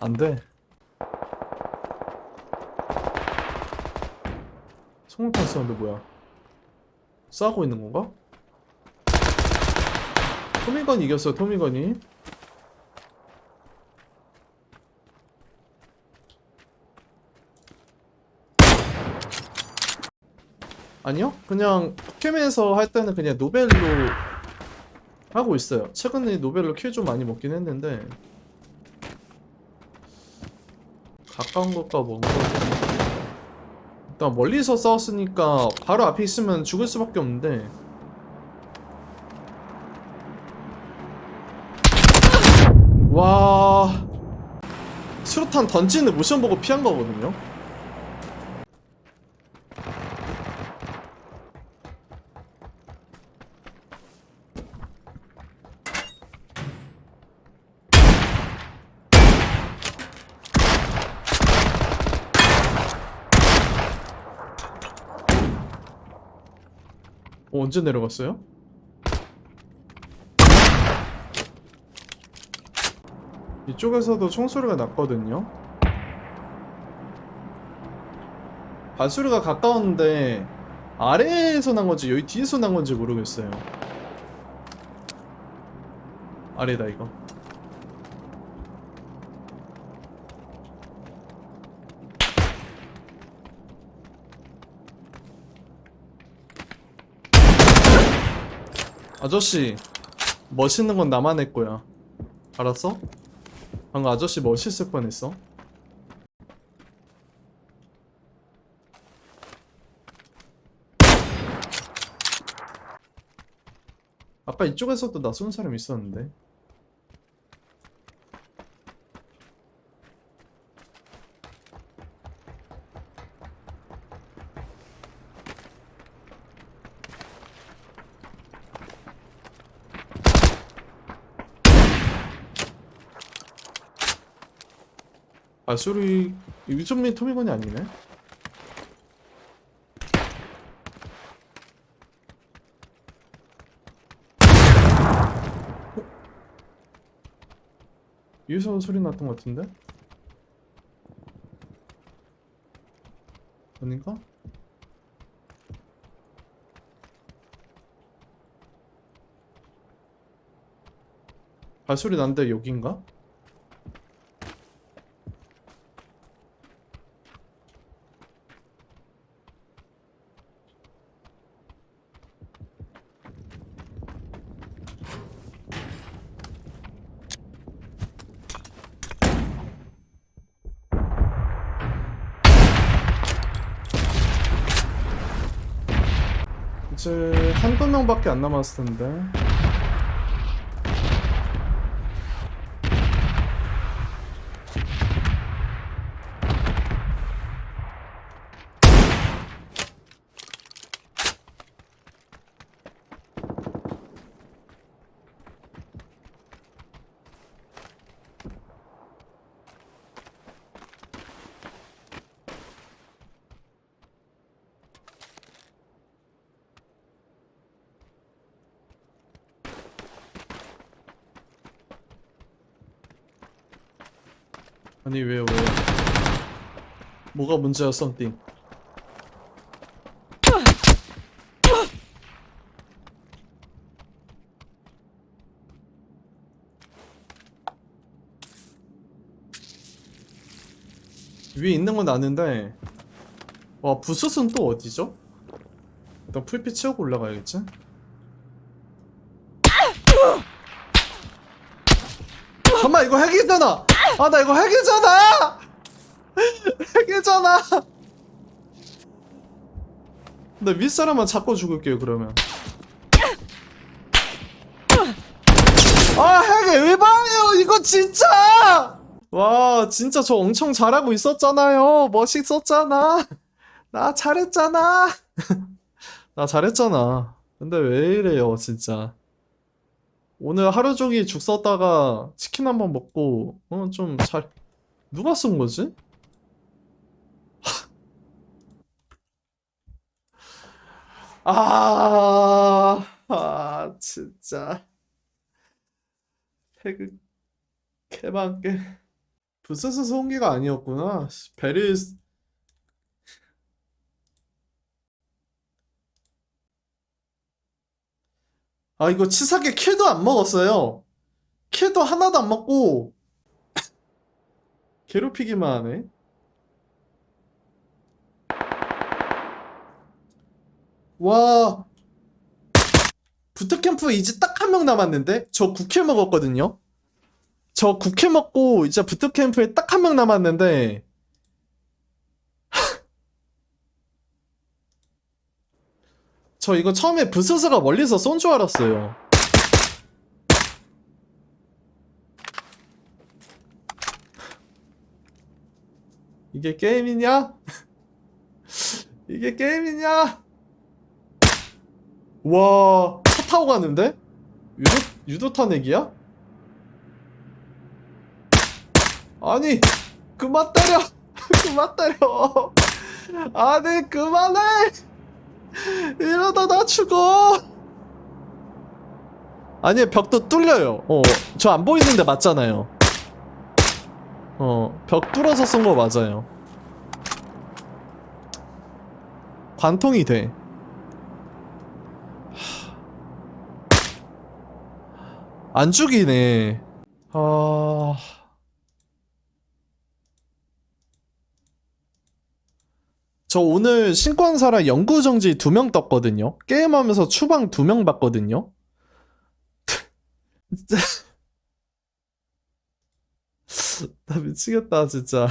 안 돼. 송탄 사운드 뭐야? 싸우고 있는 건가? 토미건이 이겼어 토미건이. 아니요? 그냥 포켓몬에서 할 때는 그냥 노벨로 하고 있어요. 최근에 노벨로 킬 좀 많이 먹긴 했는데 가까운 것과 먼 것. 일단 멀리서 싸웠으니까 바로 앞에 있으면 죽을 수밖에 없는데. 와. 수류탄 던지는 모션 보고 피한 거거든요. 어, 언제 내려갔어요? 이쪽에서도 총소리가 났거든요. 발소리가 가까웠는데 아래에서 난 건지 여기 뒤에서 난 건지 모르겠어요. 아래다 이거. 아저씨 멋있는 건 나만 할 거야. 알았어? 방금 아저씨 멋있을 뻔했어. 아까 이쪽에서도 나 쏜 사람 있었는데. 발소리 유전민 토미건이 아니네. 어? 위에서 소리 났던 것 같은데? 아닌가? 발소리 난데 여긴가? 이제 한두 명밖에 안 남았을 텐데. 아니 왜요 왜요? 뭐가 문제야 썬띵? 위에 있는 건 아는데 와 부스스는 또 어디죠? 일단 풀빛 채우고 올라가야겠지? 잠깐만 이거 핵이잖아! 아 나 이거 핵이잖아! 핵이잖아! 나 윗사람만 잡고 죽을게요 그러면. 아 핵이 왜 봐요! 이거 진짜! 와 진짜 저 엄청 잘하고 있었잖아요. 멋있었잖아. 나 잘했잖아. 나 잘했잖아. 근데 왜 이래요 진짜 오늘 하루 종일 죽 썼다가 치킨 한 번 먹고 어 좀 잘 누가 쓴 거지? 아, 아 진짜 태그 개방게 부스스 소음기가 아니었구나. 씨, 배 아 이거 치사하게 킬도 안 먹었어요. 킬도 하나도 안 먹고 괴롭히기만 하네. 와 부트캠프 이제 딱 한 명 남았는데 저 9킬 먹었거든요. 저 9킬 먹고 이제 부트캠프에 딱 한 명 남았는데 저 이거 처음에 부스스가 멀리서 쏜 줄 알았어요. 이게 게임이냐? 이게 게임이냐? 와, 차 타고 가는데? 유도, 유도 탄핵이야? 아니, 그만 때려! 그만 때려! 아니, 그만해! 이러다 나 죽어! 아니, 벽도 뚫려요. 어, 저 안 보이는데 맞잖아요. 어, 벽 뚫어서 쏜거 맞아요. 관통이 돼. 안 죽이네. 아. 저 오늘 신권사라 영구정지 두 명 떴거든요. 게임하면서 추방 두 명 봤거든요. 나 미치겠다, 진짜.